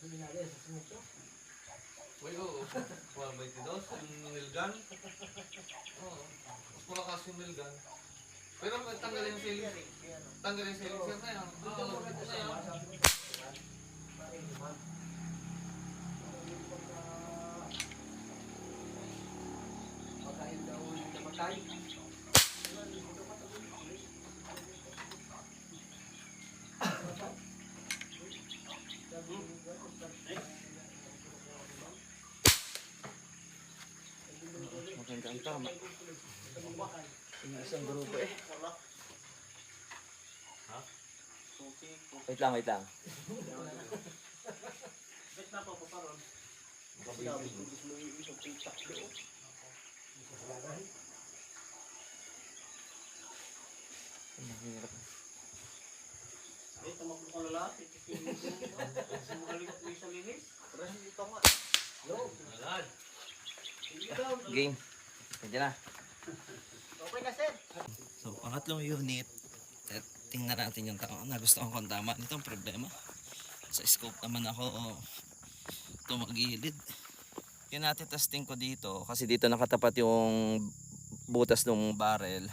Uy, oo. 122, yung nilgan. Oo. Mas malakas yung nilgan. Pero tanggalin yung ceiling. Tanggalin yung ceiling. Sir na yan. Oo, ito na yan. Maganda ang tama. Yung isang grupo eh. Wait lang, wait lang. Mahirap. Game. Pwede na. Okay na, sir. So, pangatlong unit. At tingnan natin yung tama. Nagustuhan ko ang tama. Ito ang problema. Sa scope naman ako, oh, tumagilid. Yun natin testing ko dito. Kasi dito nakatapat yung butas ng barrel.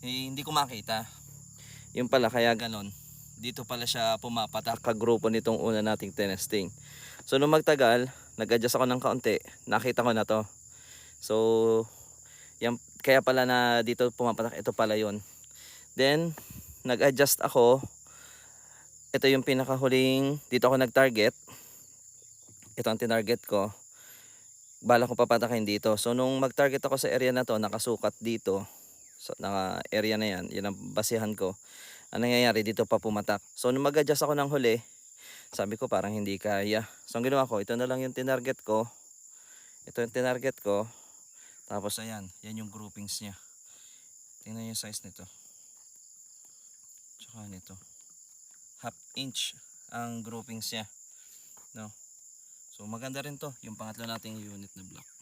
Eh, hindi ko makita. Yung pala, kaya ganon. Dito pala siya pumapatak kagrupo nitong una nating testing. So, nung magtagal, nag-adjust ako ng kaunti. Nakita ko na to. So, yan, kaya pala na dito pumapatak, ito pala yon. Then, nag-adjust ako. Ito yung pinakahuling, dito ako nag-target. Ito ang tinarget ko. Bala ko papatakin dito. So, nung mag-target ako sa area na to, nakasukat dito. So, naka area na yan, yan ang basihan ko. Ang nangyayari, dito pa pumatak. So, nung mag-adjust ako ng huli, sabi ko parang hindi kaya. So, ang ginawa ko, ito na lang yung tinarget ko. Ito yung tinarget ko. Tapos ayan, yan yung groupings niya. Tingnan yung size nito. Tsaka nito. Half inch ang groupings niya. No? So maganda rin to, yung pangatlo nating unit na block.